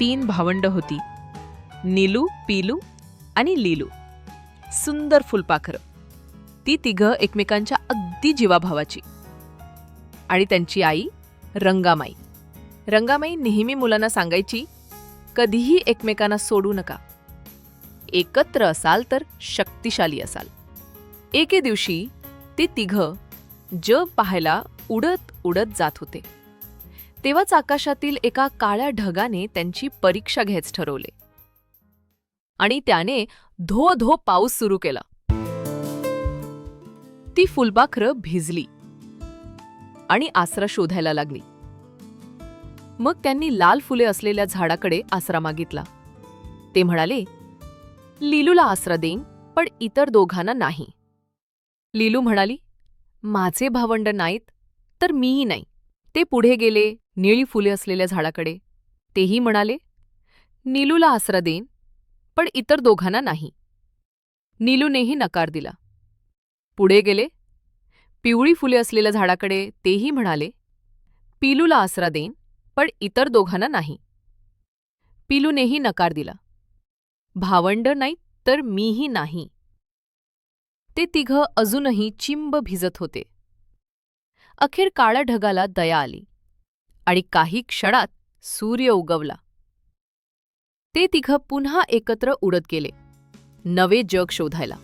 तीन भावंड होती. नीलू पीलू आणि लीलू. सुंदर फुलपाखरं. ती तिघं एकमेकांच्या अगदी जीवाभावाची. आणि त्यांची आई रंगामाई. रंगामाई नेहमी मुलांना सांगायची कधीही एकमेकांना सोडू नका. एकत्र असाल तर शक्तिशाली असाल. एके दिवशी ते तिघं जग पाहायला उडत उडत जात होते. तेव्हाच आकाशातील एका काळ्या ढगाने त्यांची परीक्षा घ्यायच ठरवले. आणि त्याने धो धो पाऊस सुरू केला. ती फुलपाखरं भिजली. आणि आसरा शोधायला लागली. मग त्यांनी लाल फुले असलेल्या झाडाकडे आसरा मागितला. ते म्हणाले लीलूला आसरा देईन पण इतर दोघांना नाही. लीलू म्हणाली माझे भावंड नाहीत तर मीही नाही. ते पुढे गेले निळी फुले असलेल्या झाडाकडे. तेही म्हणाले नीलूला आसरा देईन पण इतर दोघांना नाही. नीलूनेही नकार दिला. पुढे गेले पिवळी फुले असलेल्या झाडाकडे तेही म्हणाले पिलूला आसरा देईन पण इतर दोघांना नाही. पिलूनेही नकार दिला भावंड नाही तर मीही नाही. ते तिघं अजूनही चिंब भिजत होते. अखेर काळ्या ढगाला दया आली आणि काही क्षणात सूर्य उगवला. ते तिघं पुन्हा एकत्र उडत गेले. नवे जग शोधायला.